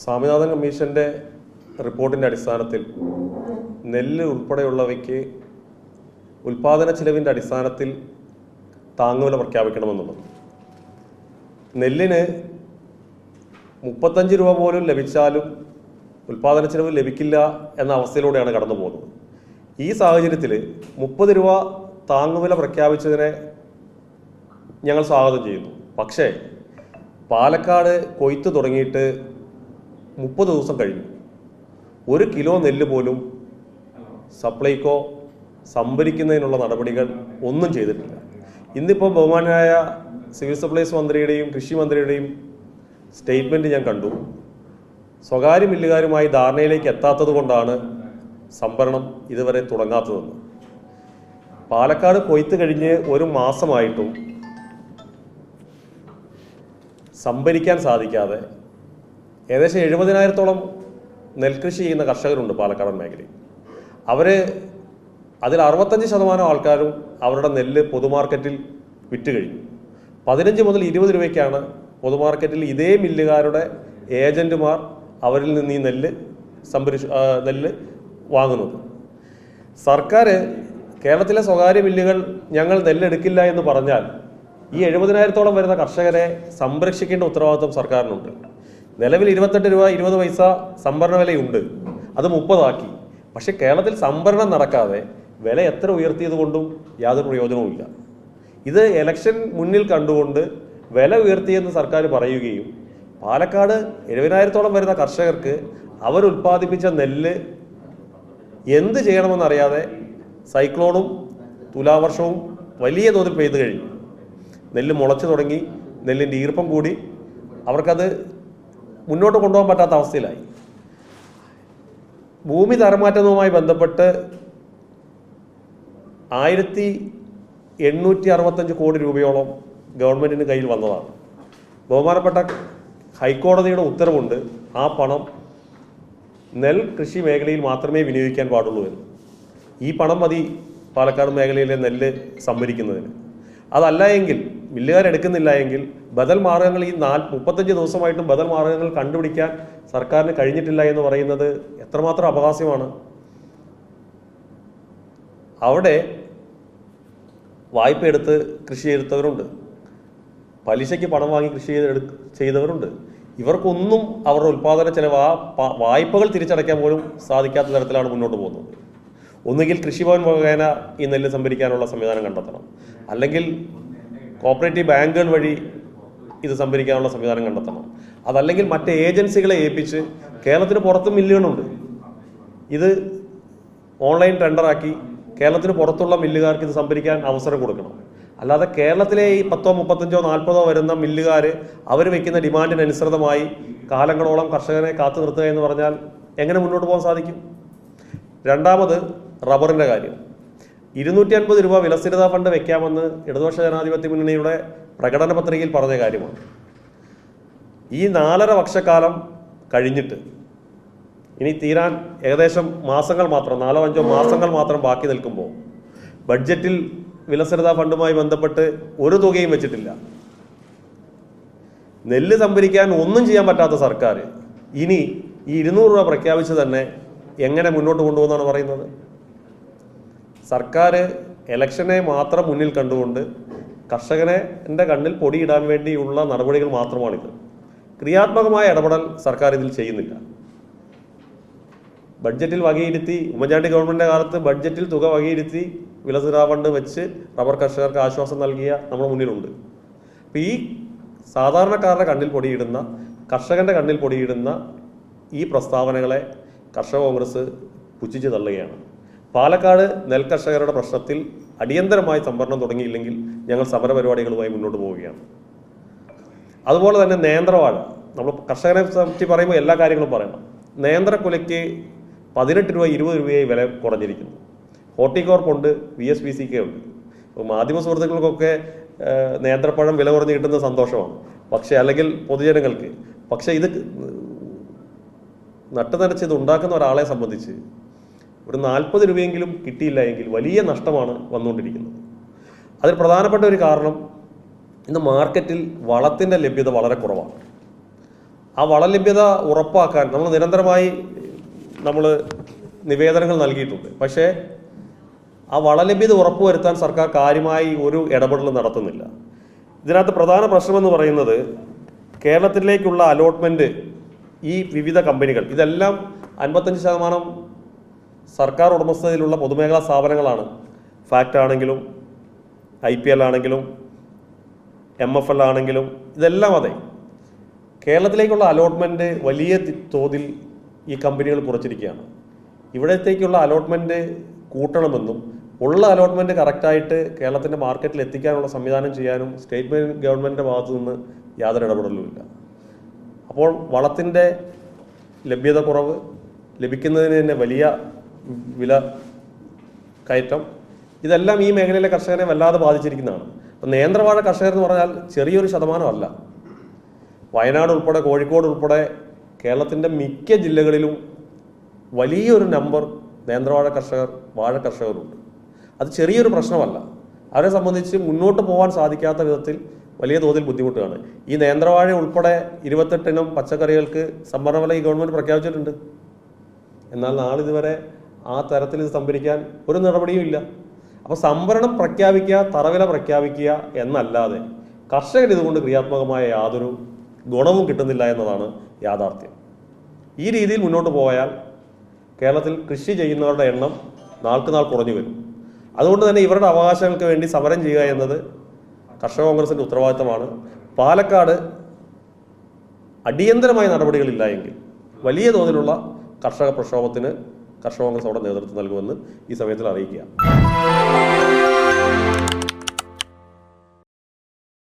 സ്വാമിനാഥൻ കമ്മീഷന്റെ റിപ്പോർട്ടിന്റെ അടിസ്ഥാനത്തിൽ നെല്ല് ഉൾപ്പെടെയുള്ളവയ്ക്ക് ഉൽപാദന ചിലവിന്റെ അടിസ്ഥാനത്തിൽ താങ്ങുവില പ്രഖ്യാപിക്കണമെന്നുള്ളത്. നെല്ലിന് മുപ്പത്തഞ്ച് രൂപ പോലും ലഭിച്ചാലും ഉൽപാദന ചിലവ് ലഭിക്കില്ല എന്ന അവസ്ഥയിലൂടെയാണ് കടന്നു പോകുന്നത്. ഈ സാഹചര്യത്തിൽ മുപ്പത് രൂപ താങ്ങുവില പ്രഖ്യാപിച്ചതിനെ ഞങ്ങൾ സ്വാഗതം ചെയ്യുന്നു. പക്ഷേ പാലക്കാട് കൊയ്ത്ത് തുടങ്ങിയിട്ട് മുപ്പത് ദിവസം കഴിഞ്ഞു. ഒരു കിലോ നെല്ല് പോലും സപ്ലൈകോ സംഭരിക്കുന്നതിനുള്ള നടപടികൾ ഒന്നും ചെയ്തിട്ടില്ല. ഇന്നിപ്പോൾ ബഹുമാനായ സിവിൽ സപ്ലൈസ് മന്ത്രിയുടെയും കൃഷി മന്ത്രിയുടെയും സ്റ്റേറ്റ്മെന്റ് ഞാൻ കണ്ടു. സ്വകാര്യ മില്ലുകാരുമായി ധാരണയിലേക്ക് എത്താത്തത് കൊണ്ടാണ് സംഭരണം ഇതുവരെ തുടങ്ങാത്തതെന്ന്. പാലക്കാട് കൊയ്ത്ത് കഴിഞ്ഞ് ഒരു മാസമായിട്ടും സംഭരിക്കാൻ സാധിക്കാതെ ഏകദേശം എഴുപതിനായിരത്തോളം നെൽകൃഷി ചെയ്യുന്ന കർഷകരുണ്ട് പാലക്കാടൻ മേഖലയിൽ. അവർ അതിൽ അറുപത്തഞ്ച് ശതമാനം ആൾക്കാരും അവരുടെ നെല്ല് പൊതുമാർക്കറ്റിൽ വിറ്റ് കഴിഞ്ഞു. പതിനഞ്ച് മുതൽ ഇരുപത് രൂപയ്ക്കാണ് പൊതുമാർക്കറ്റിൽ ഇതേ മില്ലുകാരുടെ ഏജന്റുമാർ അവരിൽ നിന്ന് ഈ നെല്ല് സംഭരിച്ച് നെല്ല് വാങ്ങുന്നത്. സർക്കാർ കേരളത്തിലെ സ്വകാര്യ മില്ലുകൾ ഞങ്ങൾ നെല്ലെടുക്കില്ല എന്ന് പറഞ്ഞാൽ ഈ എഴുപതിനായിരത്തോളം വരുന്ന കർഷകരെ സംരക്ഷിക്കേണ്ട ഉത്തരവാദിത്വം സർക്കാരിനുണ്ട്. നിലവിൽ ഇരുപത്തെട്ട് രൂപ ഇരുപത് പൈസ സംഭരണ വിലയുണ്ട്. അത് മുപ്പതാക്കി. പക്ഷേ കേരളത്തിൽ സംഭരണം നടക്കാതെ വില എത്ര ഉയർത്തിയത് കൊണ്ടും യാതൊരു പ്രയോജനവുമില്ല ഇത് ഇലക്ഷൻ മുന്നിൽ കണ്ടുകൊണ്ട് വില ഉയർത്തിയെന്ന് സർക്കാർ പറയുകയും പാലക്കാട് എഴുപതിനായിരത്തോളം വരുന്ന കർഷകർക്ക് അവർ നെല്ല് എന്ത് ചെയ്യണമെന്നറിയാതെ സൈക്ലോണും തുലാവർഷവും വലിയ തോതിൽ പെയ്തു കഴിഞ്ഞു. നെല്ല് മുളച്ചു തുടങ്ങി നെല്ലിന്റെ ഈർപ്പം കൂടി. അവർക്കത് മുന്നോട്ട് കൊണ്ടുപോകാൻ പറ്റാത്ത അവസ്ഥയിലായി. ഭൂമി തരമാറ്റവുമായി ബന്ധപ്പെട്ട് ആയിരത്തി എണ്ണൂറ്റി അറുപത്തഞ്ച് കോടി രൂപയോളം ഗവൺമെന്റിന് കയ്യിൽ വന്നതാണ്. ബഹുമാനപ്പെട്ട ഹൈക്കോടതിയുടെ ഉത്തരവുണ്ട് ആ പണം നെൽ കൃഷി മേഖലയിൽ മാത്രമേ വിനിയോഗിക്കാൻ പാടുള്ളൂ എന്ന്. ഈ പണം മതി പാലക്കാട് മേഖലയിലെ നെല്ല് സംഭരിക്കുന്നതിന്. അതല്ല എങ്കിൽ മില്ലുകാരെടുക്കുന്നില്ല എങ്കിൽ ബദൽ മാർഗങ്ങൾ ഈ നാല് മുപ്പത്തഞ്ച് ദിവസമായിട്ടും ബദൽ മാർഗങ്ങൾ കണ്ടുപിടിക്കാൻ സർക്കാരിന് കഴിഞ്ഞിട്ടില്ല എന്ന് പറയുന്നത് എത്രമാത്രം അപഹാസ്യമാണ്. അവിടെ വായ്പ എടുത്ത് കൃഷി ചെയ്തവരുണ്ട്. പലിശയ്ക്ക് പണം വാങ്ങി കൃഷി ചെയ്ത് ചെയ്തവരുണ്ട്. ഇവർക്കൊന്നും അവരുടെ ഉൽപ്പാദന ചെലവ് ആ വായ്പകൾ തിരിച്ചടയ്ക്കാൻ പോലും സാധിക്കാത്ത തരത്തിലാണ് മുന്നോട്ട് പോകുന്നത്. ഒന്നുകിൽ കൃഷിഭവൻ മുഖേന ഈ നെല്ല് സംഭരിക്കാനുള്ള സംവിധാനം കണ്ടെത്തണം. അല്ലെങ്കിൽ കോപ്പറേറ്റീവ് ബാങ്കുകൾ വഴി ഇത് സംഭരിക്കാനുള്ള സംവിധാനം കണ്ടെത്തണം. അതല്ലെങ്കിൽ മറ്റ് ഏജൻസികളെ ഏൽപ്പിച്ച് കേരളത്തിന് പുറത്തും മില്ലുകളുണ്ട്. ഇത് ഓൺലൈൻ ടെൻഡറാക്കി കേരളത്തിന് പുറത്തുള്ള മില്ലുകാർക്ക് ഇത് സംഭരിക്കാൻ അവസരം കൊടുക്കണം. അല്ലാതെ കേരളത്തിലെ ഈ പത്തോ മുപ്പത്തഞ്ചോ നാൽപ്പതോ വരുന്ന മില്ലുകാർ അവർ വയ്ക്കുന്ന ഡിമാൻഡിനനുസൃതമായി കാലങ്ങളോളം കർഷകനെ കാത്തു നിർത്തുക എന്ന് പറഞ്ഞാൽ എങ്ങനെ മുന്നോട്ട് പോകാൻ സാധിക്കും? രണ്ടാമത് റബ്ബറിന്റെ കാര്യം. ഇരുന്നൂറ്റി അൻപത് രൂപ വിലസ്ഥിരതാ ഫണ്ട് വെക്കാമെന്ന് ഇടതുപക്ഷ ജനാധിപത്യ മുന്നണിയുടെ പ്രകടന പത്രികയിൽ പറഞ്ഞ കാര്യമാണ്. ഈ നാലര വർഷക്കാലം കഴിഞ്ഞിട്ട് ഇനി തീരാൻ ഏകദേശം മാസങ്ങൾ മാത്രം നാലോ അഞ്ചോ മാസങ്ങൾ മാത്രം ബാക്കി നിൽക്കുമ്പോൾ ബഡ്ജറ്റിൽ വിലസ്ഥിരതാ ഫണ്ടുമായി ബന്ധപ്പെട്ട് ഒരു തുകയും വെച്ചിട്ടില്ല. നെല്ല് സംഭരിക്കാൻ ഒന്നും ചെയ്യാൻ പറ്റാത്ത സർക്കാർ ഇനി ഈ ഇരുന്നൂറ് രൂപ പ്രഖ്യാപിച്ച് തന്നെ എങ്ങനെ മുന്നോട്ട് കൊണ്ടുപോകുന്നതാണ് പറയുന്നത്? സർക്കാർ ഇലക്ഷനെ മാത്രം മുന്നിൽ കണ്ടുകൊണ്ട് കർഷകനെ എന്റെ കണ്ണിൽ പൊടിയിടാൻ വേണ്ടിയുള്ള നടപടികൾ മാത്രമാണിത്. ക്രിയാത്മകമായ ഇടപെടൽ സർക്കാർ ഇതിൽ ചെയ്യുന്നില്ല. ബഡ്ജറ്റിൽ വകയിരുത്തി ഉമ്മൻചാണ്ടി ഗവൺമെന്റിന്റെ കാലത്ത് ബഡ്ജറ്റിൽ തുക വകയിരുത്തി വിലസുരാ ഫണ്ട് വെച്ച് റബ്ബർ കർഷകർക്ക് ആശ്വാസം നൽകിയ നമ്മുടെ മുന്നിലുണ്ട്. അപ്പം ഈ സാധാരണക്കാരുടെ കണ്ണിൽ പൊടിയിടുന്ന കർഷകന്റെ കണ്ണിൽ പൊടിയിടുന്ന ഈ പ്രസ്താവനകളെ കർഷക കോൺഗ്രസ് പുച്ഛിച്ച് തള്ളുകയാണ്. പാലക്കാട് നെൽകർഷകരുടെ പ്രശ്നത്തിൽ അടിയന്തരമായി സംവരണം തുടങ്ങിയില്ലെങ്കിൽ ഞങ്ങൾ സമരപരിപാടികളുമായി മുന്നോട്ട് പോവുകയാണ്. അതുപോലെ തന്നെ നേന്ത്രവാഴ. നമ്മൾ കർഷകരെ പറ്റി പറയുമ്പോൾ എല്ലാ കാര്യങ്ങളും പറയണം നേന്ത്രക്കുലയ്ക്ക് പതിനെട്ട് രൂപ ഇരുപത് രൂപയായി വില കുറഞ്ഞിരിക്കുന്നു. ഹോർട്ടികോർപ്പുണ്ട് V S B C K ഉണ്ട്. മാധ്യമ സുഹൃത്തുക്കൾക്കൊക്കെ നേന്ത്രപ്പഴം വില കുറഞ്ഞ് കിട്ടുന്ന സന്തോഷമാണ്. പക്ഷേ അല്ലെങ്കിൽ പൊതുജനങ്ങൾക്ക് പക്ഷേ ഇത് നട്ടുനരച്ച് ഇത് ഉണ്ടാക്കുന്ന ഒരാളെ സംബന്ധിച്ച് ഒരു നാൽപ്പത് രൂപയെങ്കിലും കിട്ടിയില്ല എങ്കിൽ വലിയ നഷ്ടമാണ് വന്നുകൊണ്ടിരിക്കുന്നത്. അതിൽ പ്രധാനപ്പെട്ട ഒരു കാരണം ഇന്ന് മാർക്കറ്റിൽ വളത്തിന്റെ ലഭ്യത വളരെ കുറവാണ്. ആ വള ലഭ്യത ഉറപ്പാക്കാൻ നമ്മൾ നിരന്തരമായി നമ്മൾ നിവേദനങ്ങൾ നൽകിയിട്ടുണ്ട്. പക്ഷേ ആ വളലഭ്യത ഉറപ്പുവരുത്താൻ സർക്കാർ കാര്യമായി ഒരു ഇടപെടൽ നടത്തുന്നില്ല. ഇതിനകത്ത് പ്രധാന പ്രശ്നമെന്ന് പറയുന്നത് കേരളത്തിലേക്കുള്ള അലോട്ട്മെന്റ് ഈ വിവിധ കമ്പനികൾ ഇതെല്ലാം അൻപത്തഞ്ച് ശതമാനം സർക്കാർ ഉടമസ്ഥതയിലുള്ള പൊതുമേഖലാ സ്ഥാപനങ്ങളാണ്. ഫാക്റ്റ് ആണെങ്കിലും ഐ പി എൽ ആണെങ്കിലും എം എഫ് എൽ ആണെങ്കിലും ഇതെല്ലാം അതെ. കേരളത്തിലേക്കുള്ള അലോട്ട്മെന്റ് വലിയ തോതിൽ ഈ കമ്പനികൾ കുറച്ചിരിക്കുകയാണ്. ഇവിടത്തേക്കുള്ള അലോട്ട്മെന്റ് കൂട്ടണമെന്നും ഉള്ള അലോട്ട്മെന്റ് കറക്റ്റായിട്ട് കേരളത്തിന്റെ മാർക്കറ്റിൽ എത്തിക്കാനുള്ള സംവിധാനം ചെയ്യാനും സ്റ്റേറ്റ് ഗവൺമെന്റിന്റെ ഭാഗത്തു നിന്ന് യാതൊരു ഇടപെടലുമില്ല അപ്പോൾ വളത്തിന്റെ ലഭ്യത കുറവ് ലഭിക്കുന്നതിന് തന്നെ വലിയ വില കയറ്റം ഇതെല്ലാം ഈ മേഖലയിലെ കർഷകരെ വല്ലാതെ ബാധിച്ചിരിക്കുന്നതാണ്. അപ്പം നേന്ത്രവാഴ കർഷകർ എന്ന് പറഞ്ഞാൽ ചെറിയൊരു ശതമാനമല്ല. വയനാട് ഉൾപ്പെടെ കോഴിക്കോട് ഉൾപ്പെടെ കേരളത്തിന്റെ മിക്ക ജില്ലകളിലും വലിയൊരു നമ്പർ നേന്ത്രവാഴ കർഷകർ വാഴ കർഷകരുണ്ട്. അത് ചെറിയൊരു പ്രശ്നമല്ല. അവരെ സംബന്ധിച്ച് മുന്നോട്ട് പോകാൻ സാധിക്കാത്ത വിധത്തിൽ വലിയ തോതിൽ ബുദ്ധിമുട്ടാണ് ഈ നേന്ത്രവാഴ ഉൾപ്പെടെ ഇരുപത്തെട്ടിനും പച്ചക്കറികൾക്ക് സംഭരണ വില ഈ ഗവൺമെന്റ് പ്രഖ്യാപിച്ചിട്ടുണ്ട്. എന്നാൽ നാളിതുവരെ ആ തരത്തിൽ ഇത് സംഭരിക്കാൻ ഒരു നടപടിയും ഇല്ല. അപ്പോൾ സംഭരണം പ്രഖ്യാപിക്കുക തറവില പ്രഖ്യാപിക്കുക എന്നല്ലാതെ കർഷകർ ഇതുകൊണ്ട് ക്രിയാത്മകമായ യാതൊരു ഗുണവും കിട്ടുന്നില്ല എന്നതാണ് യാഥാർത്ഥ്യം. ഈ രീതിയിൽ മുന്നോട്ട് പോയാൽ കേരളത്തിൽ കൃഷി ചെയ്യുന്നവരുടെ എണ്ണം നാൾക്ക് നാൾ കുറഞ്ഞു വരും. അതുകൊണ്ട് തന്നെ ഇവരുടെ അവകാശങ്ങൾക്ക് വേണ്ടി സമരം ചെയ്യുക എന്നത് കർഷക കോൺഗ്രസിന്റെ ഉത്തരവാദിത്തമാണ്. പാലക്കാട് അടിയന്തരമായ നടപടികളില്ല എങ്കിൽ വലിയ തോതിലുള്ള കർഷക പ്രക്ഷോഭത്തിന് കർഷക കോൺഗ്രസ് അവിടെ നേതൃത്വം നൽകുമെന്ന് ഈ സമയത്തിൽ അറിയിക്കുക.